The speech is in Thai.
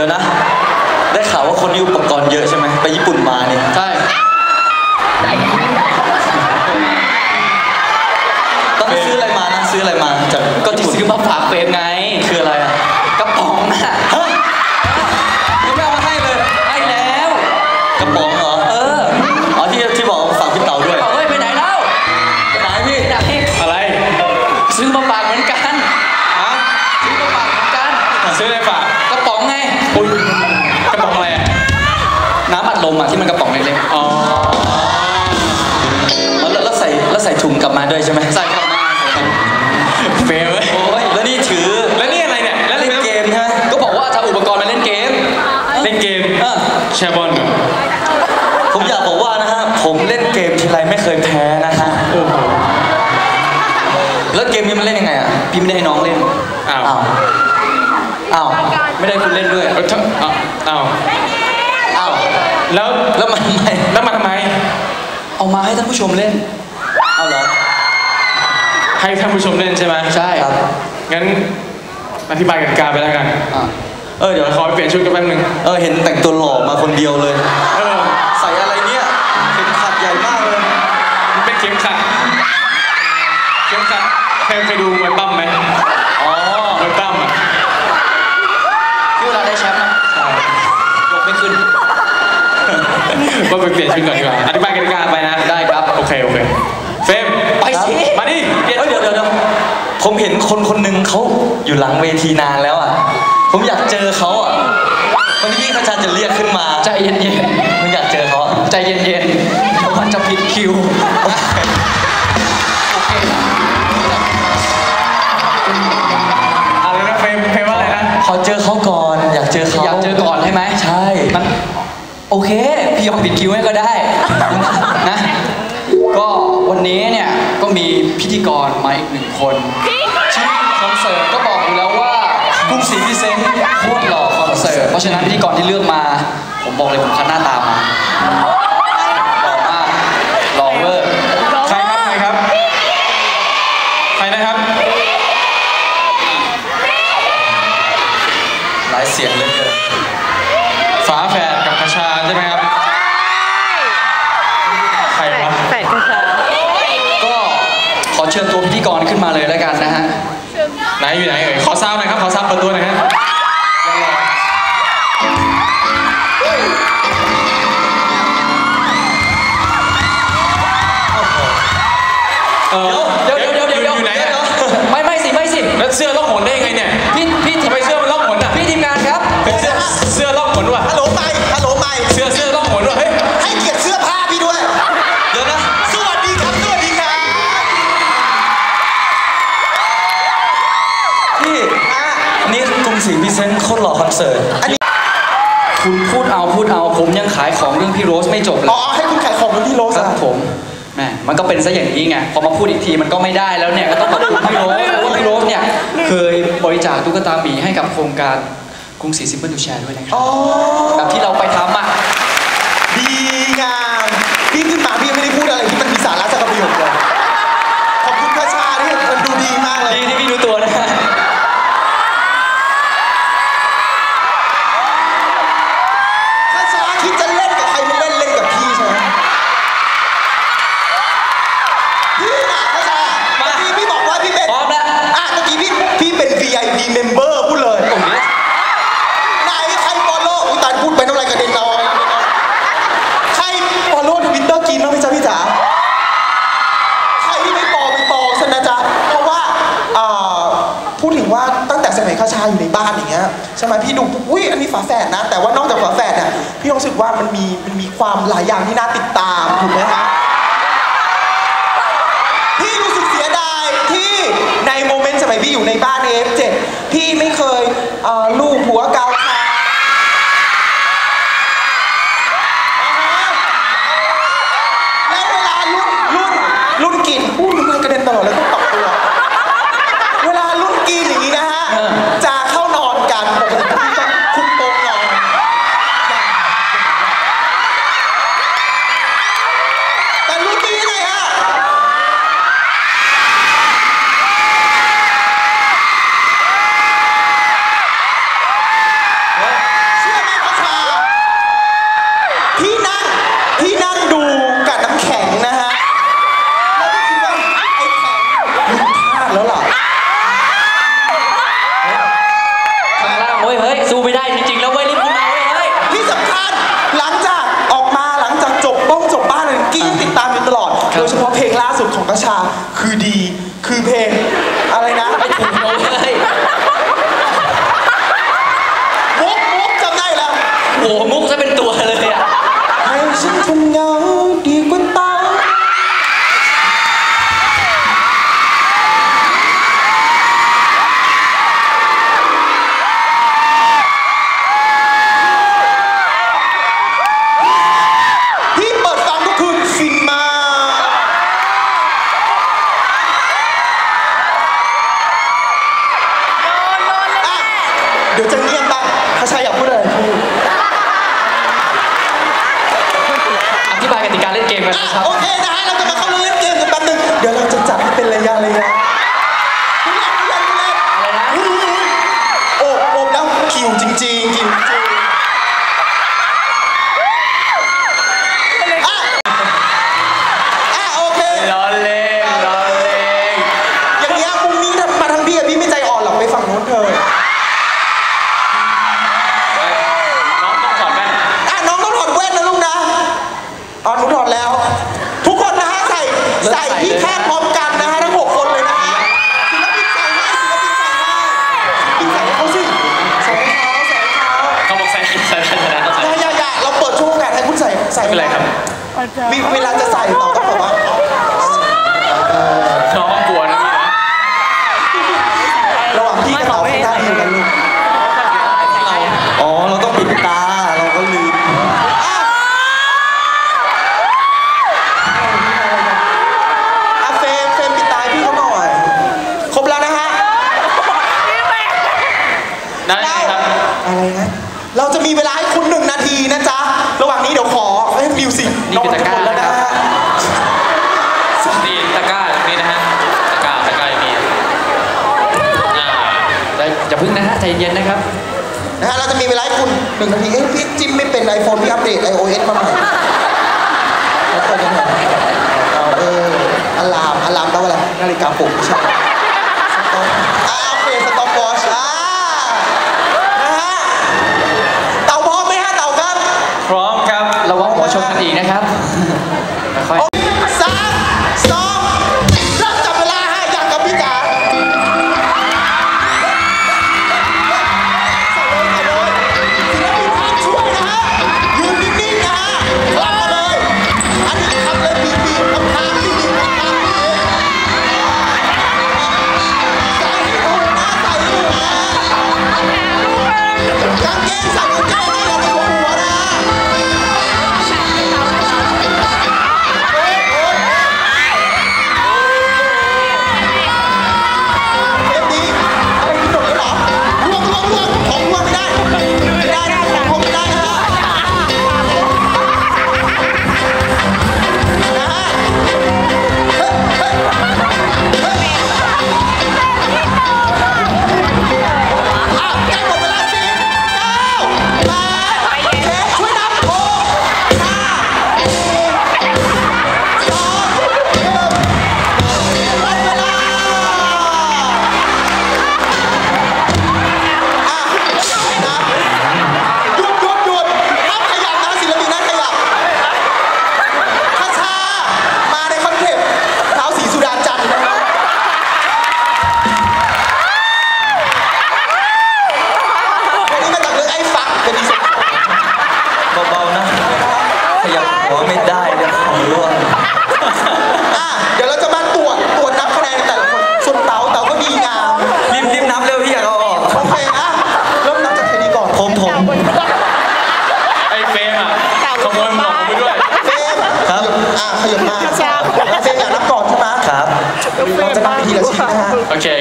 ดี๋ยวนะ ได้ข่าวว่าคนนี้อุปกรณ์เยอะใช่ไหมไปญี่ปุ่นมาเนี่ยใช่ตอนนั้นซื้ออะไรมานะซื้ออะไรมาจากก็ที่ซื้อมาฝากเฟรมไง ช่ไหมๆใส่กลับมาเฟลเว้ยโอ้ยแล้วนี่ถือ แล้วนี่อะไรเนี่ย แล้วเล่นเกมใช่ไหมก็บอกว่าจะเอาอุปกรณ์มาเล่นเกม เล่นเกมเออแชร์บอลเหรอผมอยากบอกว่านะฮะ ผมเล่นเกมทีไรไม่เคยแพ้นะฮะโอ้โหแล้วเกมนี้มันเล่นยังไงอะ พี่ไม่ได้ให้น้องเล่น อ้าว อ้าวอ้าวไม่ได้คุณเล่นด้วยเอ้ยถ้าอ้าวอ้าว อ้าว แล้ว แล้วมันไม่แล้วมาทำไม เอามาให้ท่านผู้ชมเล่นเอาเหรอ ให้ท่านผู้ชมเล่นใช่ไหมใช่ครับ งั้นอธิบายกติกาไปแล้วกัน อะเออเดี๋ยวขอไปเปลี่ยนชุดกันแป๊บนึงเออเห็นแต่งตัวหล่อมาคนเดียวเลย เออใส่อะไรเนี่ยเข็มขัดใหญ่มากเลย มันเป็นเข็มขัด เข็มขัดเคยเคยดูมวยปั้มไหมอ๋อมวยปั้มอะที่เวลาได้แชมป์อะยกไม่ขึ้น ก็ไปเปลี่ยนชุดก่อนดีกว่าอธิบายกติกาไปนะ ได้ครับ โอเค โอเค เฟรมไปสิ มาดิเปลี่ยน ผมเห็นคนคนหนึ่งเขาอยู่หลังเวทีนานแล้วอะ ผมอยากเจอเขาอะวันนี้พี่เขาจะเรียกขึ้นมา ใจเย็นผมอยากเจอเขาอะๆใจเย็นๆเดี๋ยวมันจะผิดคิวโอเคอะไรนะเฟรมเฟรมว่าอะไรนะ ขอเจอเขาก่อน อยากเจอเขาอยากเจอก่อนใช่ไหมใช่ มันโอเค พี่ยอมปิดคิวให้ก็ได้ นะ ก็วันนี้เนี่ยก็ มีพิธีกรมาอีกหนึ่งคนชื่อคอนเสิร์ตก็บอกอยู่แล้วว่ากรุงศรีพิเศษโคตรหล่อคอนเสิร์ตเพราะฉะนั้นพิธีกรที่เลือกมา ผมบอกเลยผมคัดหน้าตามาหล่อมากหล่อเวอร์ใครครับใครครับใครนะครับ หลายเสียงเหลยเกินฝาแฝ กรขึ้นมาเลยแล้วกันนะฮะไหนอยู่ไหนเอ่ยขอซาวหน่อยครับขอซาว ไม่จบเลยอ๋อให้คุณขายของเป็นพี่โรสครัอะบผมแหมมันก็เป็นซะอย่างนี้ไงพอมาพูดอีกทีมันก็ไม่ได้แล้วเนี่ยก็ต้องขอบคุณพี่โรสเพราะว่าพี่โรสเนี่ยเคยบริจาคตุ๊กตาหมีให้กับโครงการกรุงศรีซิมเปิลทูแชร์ด้วยนะครับอ๋อแบบที่เราไปทำอะ งี้ยใช่ไหมพี่ดูปุ๊บอุ้ยอันนี้ฝาแฝดนะ แต่ว่านอกจากฝาแฝดเนี่ยพี่รู้สึกว่ามันมีมันมีความหลายอย่างที่น่าติดตามถูกไหมคะพี่รู้สึกเสียดายที่ในโมเมนต์สมัยพี่อยู่ในบ้านเอฟเจ็ดพี่ไม่เคยลูบหัวเกา ธิบายกติกาเล่นเกมกันนะครับ โอเคนะฮะ เราจะมาเข้าเล่นเกมกันแป๊บนึง เดี๋ยวเราจะจัดเป็นระยะระยะ อะไรครับเวลาจะใส่ต้องบอกว่าน้องกลัวนะพี่ระหว่างที่กระเป๋าให้ได้ยังงลูกอ๋อเราต้องปิดตาเราก็ลืมอาเฟนเฟนปิด้ครับอะไรนะเราจะมีเวลาให้คุณหนึ่งนาทีนะจ๊ะ ระหว่างนี้เดี๋ยวขอ มิวสิกนี่คือตะการแล้วนะฮะนี่ตะการนี่นะฮะตะการตะการนี่าแต่พึ่งนะฮะใจเย็นนะครับ นะฮะเราจะมีเวลาให้คุณหนึ่งนาทีเอ๊พี่จิ้มไม่เป็นไอโฟนพี่อัปเดตเอสมาใหม่แล้วก็จะแบบเอออลามอลามแปลว่าอะไรนาฬิกาปลุกใช่